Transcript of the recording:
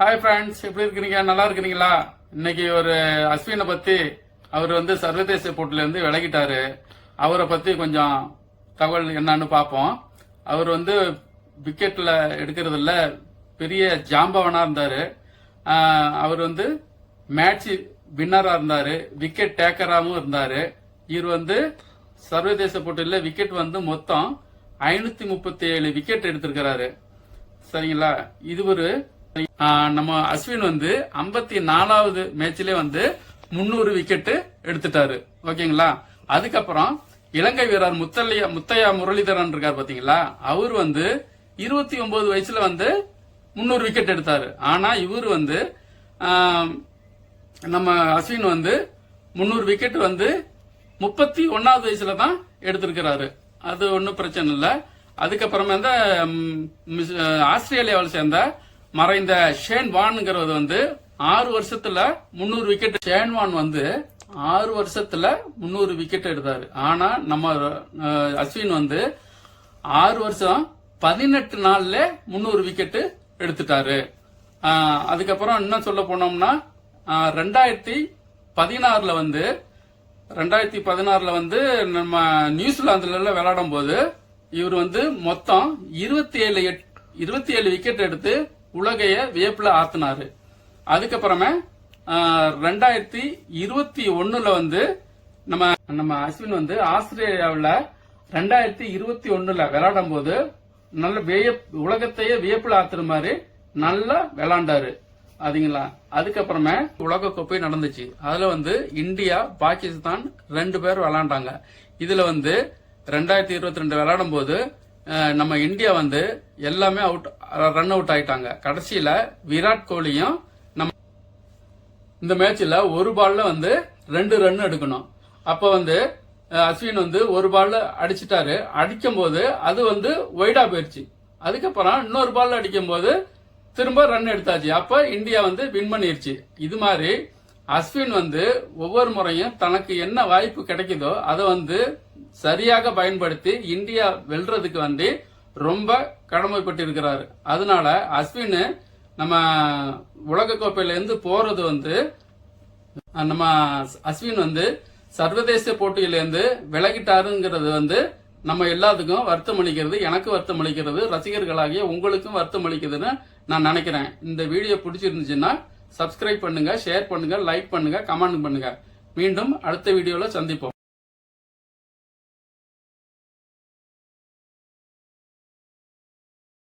Hi friends எப்படி இருக்கிறீங்க நல்லா இருக்கிறீங்களா இன்னைக்கு ஒரு அஸ்வினை பத்தி அவர் வந்து சர்வதேச போட்டில இருந்து விலகிட்டாரு. அவரை பத்தி கொஞ்சம் தகவல் என்னன்னு பார்ப்போம். அவர் வந்து விக்கெட்ல எடுக்கிறதுல பெரிய ஜாம்பவனா இருந்தாரு. அவர் வந்து மேட்ச் வின்னரா இருந்தாரு. விக்கெட் டேக்கராகவும் இருந்தாரு. இவர் வந்து சர்வதேச போட்டியில விக்கெட் வந்து மொத்தம் ஐநூத்தி முப்பத்தி ஏழு விக்கெட் எடுத்திருக்கிறாரு. சரிங்களா? இது ஒரு நம்ம அஸ்வின் வந்து ஐம்பத்தி நாலாவது மேட்ச்லயே வந்து முன்னூறு விக்கெட்டு எடுத்துட்டாரு. ஓகேங்களா? அதுக்கப்புறம் இலங்கை வீரர் முத்தல்லையா முத்தையா முரளிதரன் இருக்கார் பாத்தீங்களா? அவர் வந்து இருபத்தி ஒன்பது வயசுல வந்து முன்னூறு விக்கெட் எடுத்தாரு. ஆனா இவர் வந்து நம்ம அஸ்வின் வந்து முன்னூறு விக்கெட் வந்து முப்பத்தி ஒன்னாவது வயசுல தான் எடுத்திருக்கிறாரு. அது ஒன்றும் பிரச்சனை இல்லை. அதுக்கப்புறமா இந்த ஆஸ்திரேலியாவில் சேர்ந்த மறைந்த ஷேன் வான்ங்கிறது வந்து ஆறு வருஷத்துல முன்னூறு விக்கெட் ஷேன் வான் வந்து ஆறு வருஷத்துல முன்னூறு விக்கெட் எடுத்தாரு. ஆனா நம்ம அஸ்வின் வந்து ஆறு வருஷம் பதினெட்டு நாள்ல முன்னூறு விக்கெட்டு எடுத்துட்டாரு. அதுக்கப்புறம் இன்னும் சொல்ல போனோம்னா ரெண்டாயிரத்தி பதினாறுல வந்து ரெண்டாயிரத்தி பதினாறுல வந்து நம்ம நியூசிலாந்துல விளையாடும் போது இவர் வந்து மொத்தம் இருபத்தி ஏழு இருபத்தி ஏழு விக்கெட் எடுத்து உலகைய வியப்புல ஆத்தினாரு. அதுக்கப்புறமே ரெண்டாயிரத்தி இருபத்தி ஒன்னுல வந்து நம்ம நம்ம அஸ்வின் வந்து ஆஸ்திரேலியாவில் ரெண்டாயிரத்தி இருபத்தி ஒன்னுல விளையாடும் போது நல்ல வியப் உலகத்தையே வியப்புல ஆத்துற மாதிரி நல்லா விளையாண்டாரு. அதுங்களா? அதுக்கப்புறமே உலக கோப்பை நடந்துச்சு. அதுல வந்து இந்தியா பாகிஸ்தான் ரெண்டு பேர் விளையாண்டாங்க. இதுல வந்து ரெண்டாயிரத்தி இருபத்தி ரெண்டு விளையாடும் போது நம்ம இந்தியா வந்து எல்லாமே அவுட் ரன் அவுட் ஆயிட்டாங்க. கடைசியில விராட் கோலியும் நம்ம இந்த மேட்ச்ல ஒரு பால்ல வந்து ரெண்டு ரன் எடுக்கணும். அப்ப வந்து அஸ்வின் வந்து ஒரு பால்ல அடிச்சிட்டாரு. அடிக்கும் போது அது வந்து ஒய்டா போயிடுச்சு. அதுக்கப்புறம் இன்னொரு பால்ல அடிக்கும் போது திரும்ப ரன் எடுத்தாச்சு. அப்ப இந்தியா வந்து வின் பண்ணிருச்சு. இது மாதிரி அஸ்வின் வந்து ஒவ்வொரு முறையும் தனக்கு என்ன வாய்ப்பு கிடைக்குதோ அதை வந்து சரியாக பயன்படுத்தி இந்தியா வெல்றதுக்கு வந்து ரொம்ப கடமைப்பட்டிருக்கிறாரு. அதனால அஸ்வின் நம்ம உலக இருந்து போறது வந்து நம்ம அஸ்வின் வந்து சர்வதேச போட்டியிலேருந்து விலகிட்டாருங்கிறது வந்து நம்ம எல்லாத்துக்கும் வருத்தம் அளிக்கிறது எனக்கு வருத்தம் அளிக்கிறது ரசிகர்களாகிய உங்களுக்கும் வருத்தம் அளிக்குதுன்னு நான் நினைக்கிறேன். இந்த வீடியோ பிடிச்சிருந்துச்சுன்னா சப்ஸ்கிரைப் பண்ணுங்க ஷேர் பண்ணுங்க லைக் பண்ணுங்க கமெண்ட் பண்ணுங்க. மீண்டும் அடுத்த வீடியோல சந்திப்போம்.